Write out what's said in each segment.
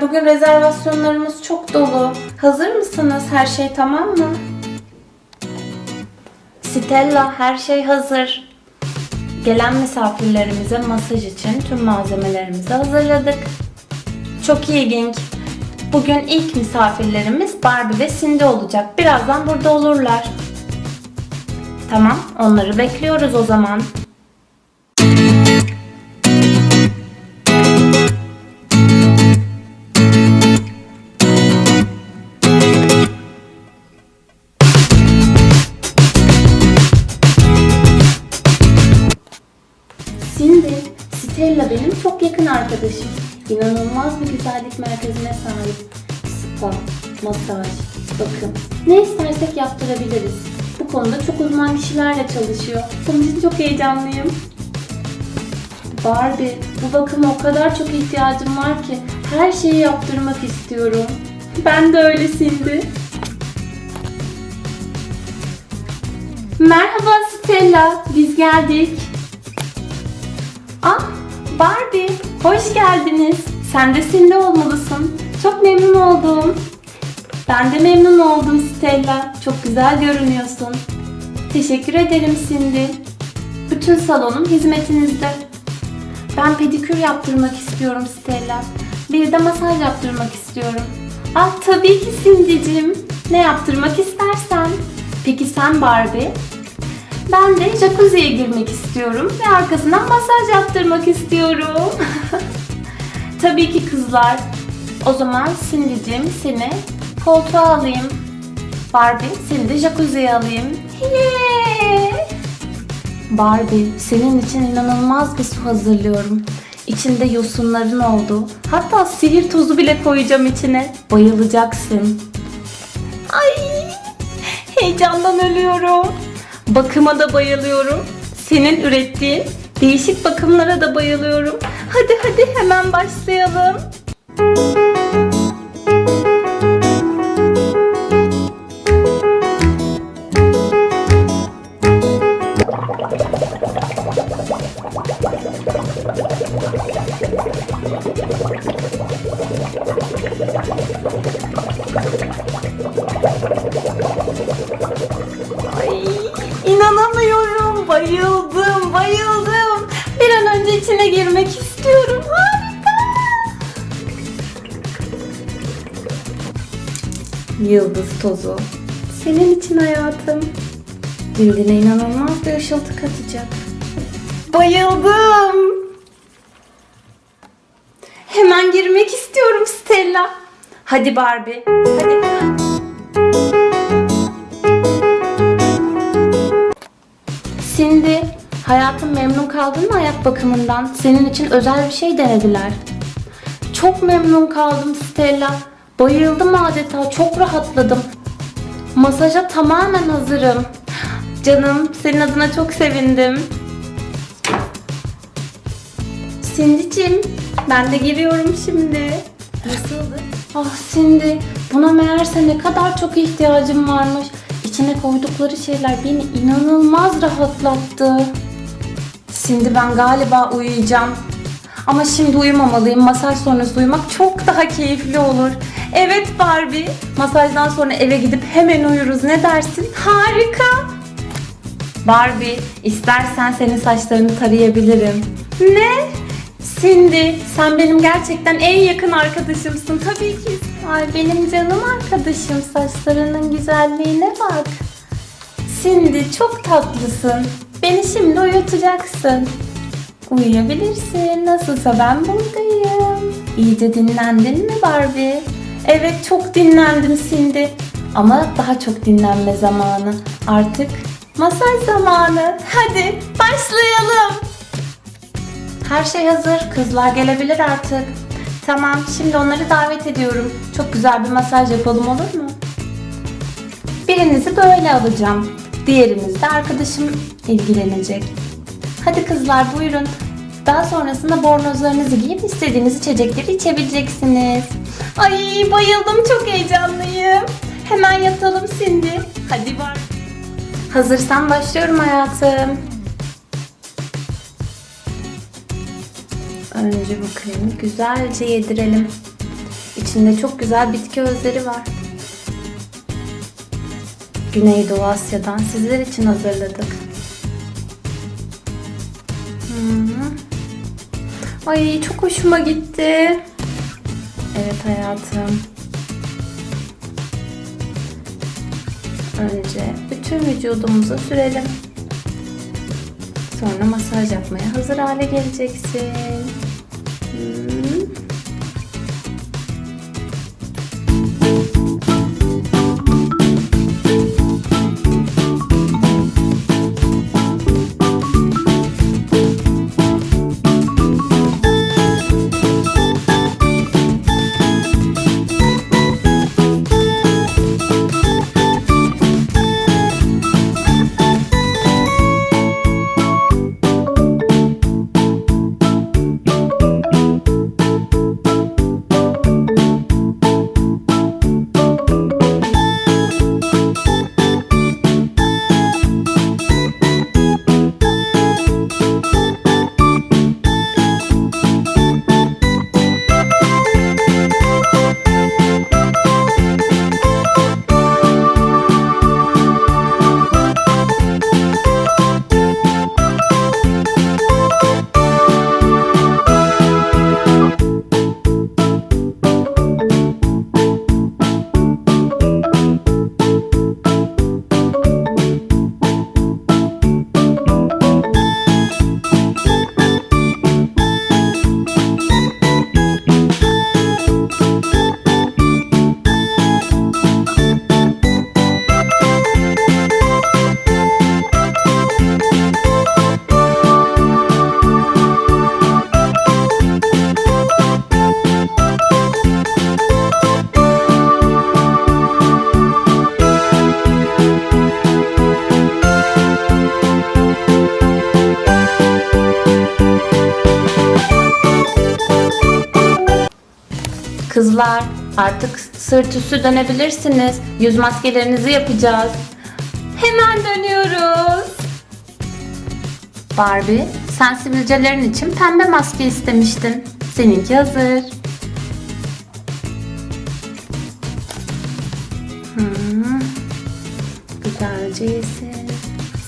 bugün rezervasyonlarımız çok dolu. Hazır mısınız? Her şey tamam mı? Stella, her şey hazır. Gelen misafirlerimize masaj için tüm malzemelerimizi hazırladık. Çok iyi Gink. Bugün ilk misafirlerimiz Barbie ve Cindy olacak. Birazdan burada olurlar. Tamam, onları bekliyoruz o zaman. Stella benim çok yakın arkadaşım. İnanılmaz bir güzellik merkezine sahip. Spa, masaj, bakım. Ne istersek yaptırabiliriz. Bu konuda çok uzman kişilerle çalışıyor. Bunun için çok heyecanlıyım. Barbie, bu bakıma o kadar çok ihtiyacım var ki her şeyi yaptırmak istiyorum. Ben de öyle. Merhaba Stella, biz geldik. Ah, Barbie, hoş geldiniz. Sen de Cindy olmalısın. Çok memnun oldum. Ben de memnun oldum Stella. Çok güzel görünüyorsun. Teşekkür ederim Cindy. Bütün salonum hizmetinizde. Ben pedikür yaptırmak istiyorum Stella. Bir de masaj yaptırmak istiyorum. Ah tabii ki Cindy'cim. Ne yaptırmak istersen. Peki sen Barbie? Ben de jacuzziye girmek istiyorum ve arkasından masaj yaptırmak istiyorum. Tabii ki kızlar. O zaman Cindy'cim seni koltuğa alayım. Barbie seni de jacuzziye alayım. Yeah! Barbie senin için inanılmaz bir su hazırlıyorum. İçinde yosunların olduğu, hatta sihir tozu bile koyacağım içine. Bayılacaksın. Ay! Heyecandan ölüyorum. Bakıma da bayılıyorum. Senin ürettiğin değişik bakımlara da bayılıyorum. Hadi hadi hemen başlayalım. Ay, Yıldız tozu. Senin için hayatım. Cildine inanılmaz bir ışıltı katacak. Bayıldım. Hemen girmek istiyorum Stella. Hadi Barbie. Hadi. Cindy, hayatım memnun kaldın mı ayak bakımından? Senin için özel bir şey denediler. Çok memnun kaldım Stella. Bayıldım adeta, çok rahatladım. Masaja tamamen hazırım. Canım, senin adına çok sevindim. Cindy'cim, ben de giriyorum şimdi. Nasıldı? Ah Cindy, buna meğerse ne kadar çok ihtiyacım varmış. İçine koydukları şeyler beni inanılmaz rahatlattı. Şimdi ben galiba uyuyacağım. Ama şimdi uyumamalıyım. Masaj sonrası uyumak çok daha keyifli olur. Evet Barbie. Masajdan sonra eve gidip hemen uyuruz. Ne dersin? Harika. Barbie, istersen senin saçlarını tarayabilirim. Ne? Cindy, sen benim gerçekten en yakın arkadaşımsın. Tabii ki. Ay benim canım arkadaşım. Saçlarının güzelliğine bak. Cindy çok tatlısın. Beni şimdi uyutacaksın. Uyuyabilirsin. Nasılsa ben buradayım. İyice dinlendin mi Barbie? Evet çok dinlendim Cindy. Ama daha çok dinlenme zamanı. Artık masaj zamanı. Hadi başlayalım. Her şey hazır. Kızlar gelebilir artık. Tamam, şimdi onları davet ediyorum. Çok güzel bir masaj yapalım olur mu? Birinizi böyle alacağım. Diğeriniz de arkadaşım ilgilenecek. Hadi kızlar buyurun. Daha sonrasında bornozlarınızı giyip istediğiniz içecekleri içebileceksiniz. Ay bayıldım çok heyecanlıyım. Hemen yatalım Cindy. Hadi var. Hazırsan başlıyorum hayatım. Önce bu kremi güzelce yedirelim. İçinde çok güzel bitki özleri var. Güneydoğu Asya'dan sizler için hazırladık. Hı. Ay çok hoşuma gitti. Evet hayatım. Önce bütün vücudumuza sürelim. Sonra masaj yapmaya hazır hale geleceksin. Kızlar artık sırt üstü dönebilirsiniz. Yüz maskelerinizi yapacağız. Hemen dönüyoruz. Barbie, sen sivilcelerin için pembe maske istemiştin. Seninki hazır. Hmm, güzelce yesin.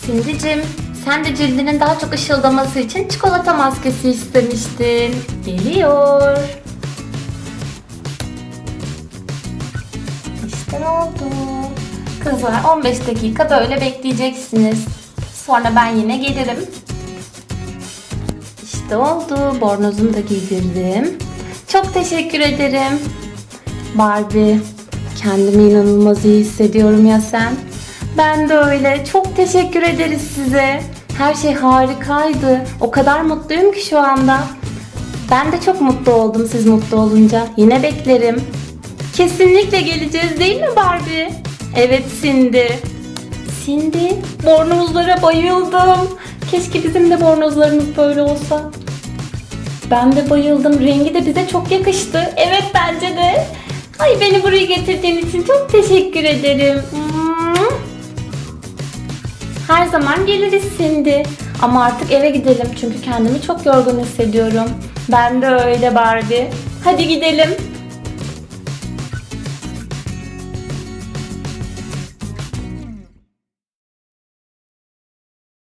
Cindy'cim, sen de cildinin daha çok ışıldaması için çikolata maskesi istemiştin. Geliyor. İşte oldu. Kızlar 15 dakika böyle bekleyeceksiniz. Sonra ben yine gelirim. İşte oldu. Bornozumu da giydirdim. Çok teşekkür ederim. Barbie, kendimi inanılmaz iyi hissediyorum ya sen. Ben de öyle. Çok teşekkür ederiz size. Her şey harikaydı. O kadar mutluyum ki şu anda. Ben de çok mutlu oldum siz mutlu olunca. Yine beklerim. Kesinlikle geleceğiz değil mi Barbie? Evet Cindy. Cindy, bornozlara bayıldım. Keşke bizim de bornozlarımız böyle olsa. Ben de bayıldım. Rengi de bize çok yakıştı. Evet bence de. Ay beni buraya getirdiğin için çok teşekkür ederim. Her zaman geliriz Cindy. Ama artık eve gidelim çünkü kendimi çok yorgun hissediyorum. Ben de öyle Barbie. Hadi gidelim.